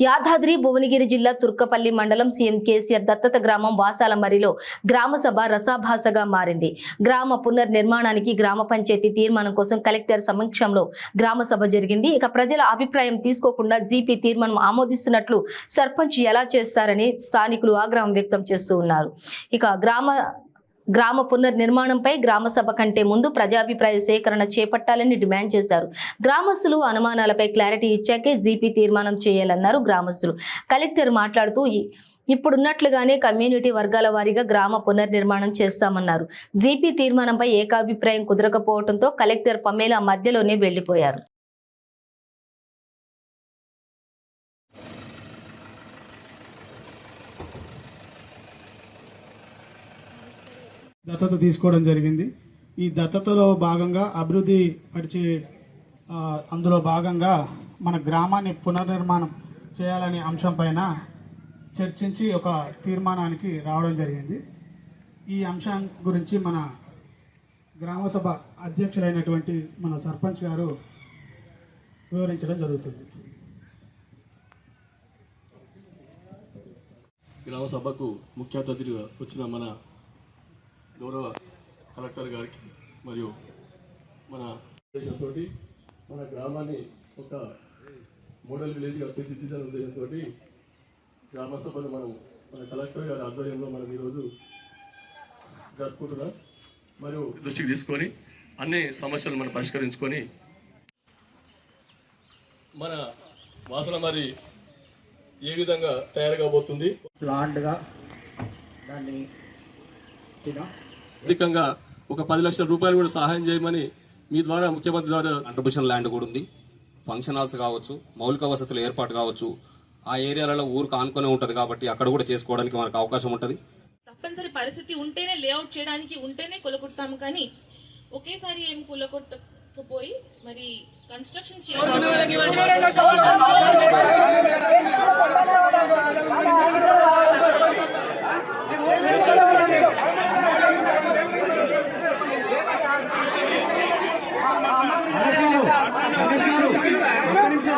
యాదాద్రి భువనగిరి జిల్లా తుర్కపల్లి మండలం సీఎం కేసీఆర్ దత్తత గ్రామం వాసాల మరిలో గ్రామసభ రసాభాసగా మారింది. గ్రామ పునర్నిర్మాణానికి గ్రామ పంచాయతీ తీర్మానం కోసం కలెక్టర్ సమక్షంలో గ్రామసభ జరిగింది. ఇక ప్రజల అభిప్రాయం తీసుకోకుండా జీపీ తీర్మానం ఆమోదిస్తున్నట్లు సర్పంచ్ ఎలా చేస్తారని స్థానికులు ఆగ్రహం వ్యక్తం చేస్తూ ఉన్నారు. ఇక గ్రామ గ్రామ పునర్నిర్మాణంపై గ్రామ సభ కంటే ముందు ప్రజాభిప్రాయ సేకరణ చేపట్టాలని డిమాండ్ చేశారు. గ్రామస్తులు అనుమానాలపై క్లారిటీ ఇచ్చాకే జీపీ తీర్మానం చేయాలన్నారు గ్రామస్తులు. కలెక్టర్ మాట్లాడుతూ ఇప్పుడున్నట్లుగానే కమ్యూనిటీ వర్గాల వారీగా గ్రామ పునర్నిర్మాణం చేస్తామన్నారు. జీపీ తీర్మానంపై ఏకాభిప్రాయం కుదరకపోవడంతో కలెక్టర్ పమేలా మధ్యలోనే వెళ్ళిపోయారు దత్తత తీసుకోవడం జరిగింది. ఈ దత్తతలో భాగంగా అభివృద్ధి పరిచే అందులో భాగంగా మన గ్రామాన్ని పునర్నిర్మాణం చేయాలనే అంశం పైన చర్చించి ఒక తీర్మానానికి రావడం జరిగింది. ఈ అంశం గురించి మన గ్రామసభ అధ్యక్షులైనటువంటి మన సర్పంచ్ గారు వివరించడం జరుగుతుంది. గ్రామసభకు ముఖ్య అతిథిగా వచ్చిన మన గౌరవ కలెక్టర్ గారికి మరియు మన ఉద్దేశంతో మన గ్రామాన్ని ఒక మోడల్ విలేజ్గా తీర్చిదిద్దాలనే ఉద్దేశంతో గ్రామ సభను మనం మన కలెక్టర్ గారి ఆధ్వర్యంలో మనం ఈరోజు జరుపుకుంటున్నాం. మరియు దృష్టికి తీసుకొని అన్ని సమస్యలు మనం పరిష్కరించుకొని మన వాసన మరి ఏ విధంగా తయారు కాబోతుంది ప్లాంట్గా దాన్ని తిన అధికంగా ఒక పది లక్షల రూపాయలు కూడా సహాయం చేయమని మీ ద్వారా ముఖ్యమంత్రి ద్వారా కాంట్రిబ్యూషన్ ల్యాండ్ కూడా ఉంది. ఫంక్షన్ హాల్స్ కావచ్చు మౌలిక వసతుల ఏర్పాటు కావచ్చు. ఆ ఏరియాలలో ఊరికి ఆనుకొని ఉంటుంది కాబట్టి అక్కడ కూడా చేసుకోవడానికి మనకు అవకాశం ఉంటుంది. తప్పనిసరి పరిస్థితి ఉంటేనే లేఅవుట్ చేయడానికి ఉంటేనే కొలగొడతాము కానీ ఒకేసారి ఏం కొలగొట్టకపోయి మరి కన్స్ట్రక్షన్ చేయాలి.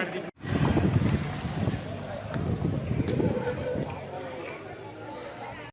ಮಾತಾಡ್ತಿದ್ವಿ